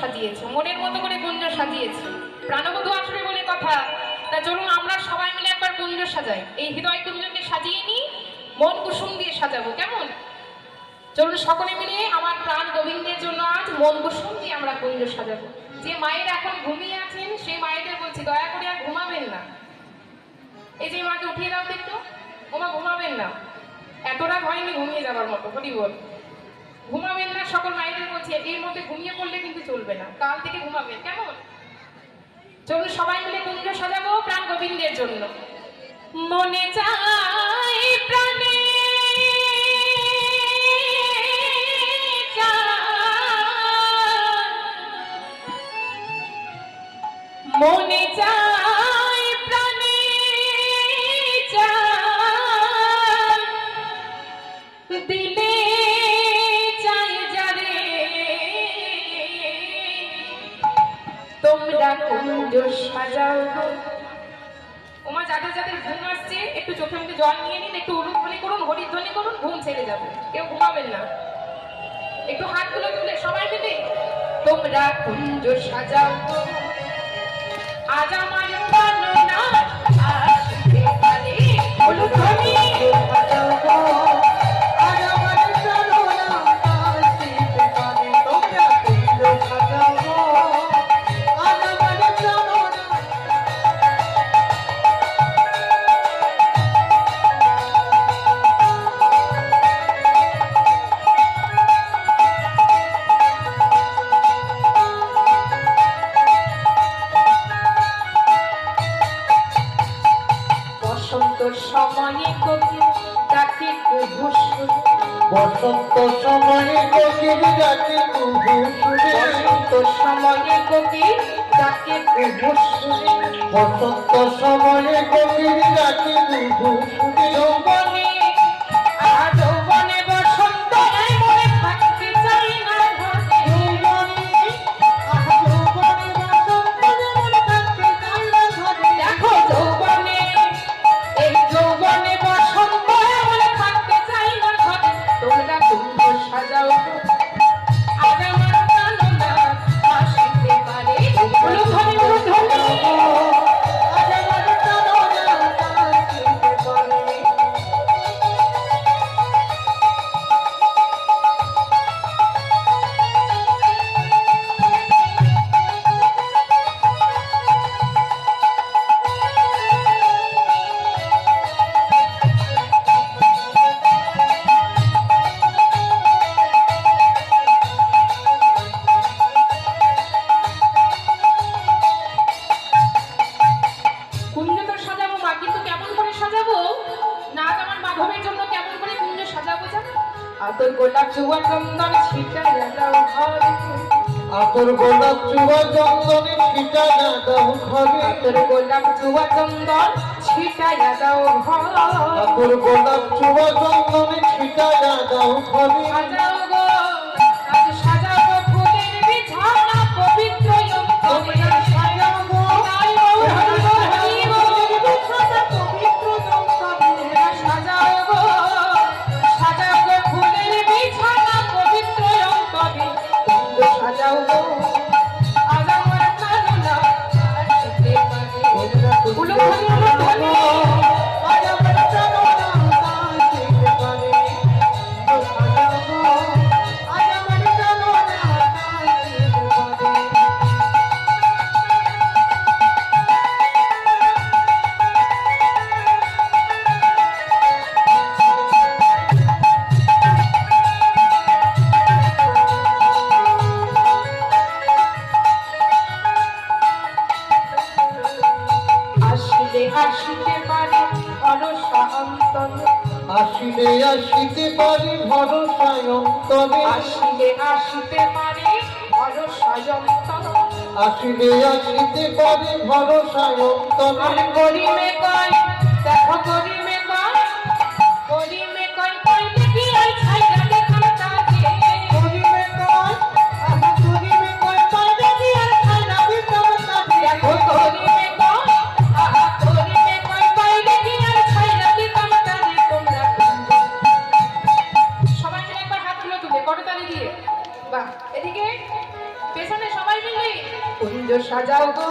সাজিয়েছে, মনের মতো করে কুঞ্জ সাজিয়েছে। প্রাণবধূ আসবে বলে কথা। তা চলুন আমরা সবাই মিলে একবার কুঞ্জ সাজাই। এই হৃদয় কুঞ্জকে সাজিয়ে নিই, মন কুসুম দিয়ে সাজাবো, কেমন? চলুন সকলে মিলে আমার প্রাণ গোবিন্দের জন্য আজ মন কুসুম দিয়ে আমরা কুঞ্জ সাজাবো। যে মায়ের এখন ঘুমিয়ে আছেন, সেই মায়েদের বলছি, দয়া করে আর ঘুমাবেন না। এই যে মাকে উঠিয়ে দাও একটু। ওমা, ঘুমাবেন না। এত রাত হয়নি ঘুমিয়ে যাবার মতো, হরি বল। ঘুমাবেন না সকল বলছি এর মধ্যে ঘুমিয়ে পড়লে কিন্তু চলবে না। কাল থেকে ঘুমাবেন কেমন? চলুন সবাই মিলে কুঞ্জ সাজাবো প্রাণ গোবিন্দের জন্য। মনে চাই প্রাণে, মনে চাই সাজাও ওমা, যাদের যাদের ঘুম আসছে, একটু চোখে মুখে জল নিয়ে নিন, একটু উলুধ্বনি করুন হরিধ্বনি করুন, ঘুম ছেড়ে যাবে। কেউ ঘুমাবেন না। একটু হাতগুলো তুলে সবাই মিলে তোমরা কুঞ্জ সাজাও। আজ আমার বসন্ত সময়ে কোকিল ডাকে কুহু বসন্ত সময়ে কবি ডাকে কুহুস বসন্ত সময়ে কোকিল ডাকে কুহু যৌবনে আতর গোলাপ চুয়া চন্দন ছিটা দাও ঘরে। আতর গোলাপ চুয়া চন্দন ছিটা না দাও ঘরে। আতর গোলাপ চুয়া চন্দন ছিটা দাও ঘরে। আতর গোলাপ চুয়া চন্দন ছিটা না দাও ঘরে আসিলে আসিতে পারে অলসা অন্তরে আসিলে আসিতে পারি ভরসায়ন্তরে। আসিলে আসিতে পারে অলসা অন্তরে আসিলে আসিতে পারি ভরসায়ন্তরে। করিমে কয় দেখো গরিমে বাহ এদিকে পেছনে সবাই মিলে। সাজাও গো।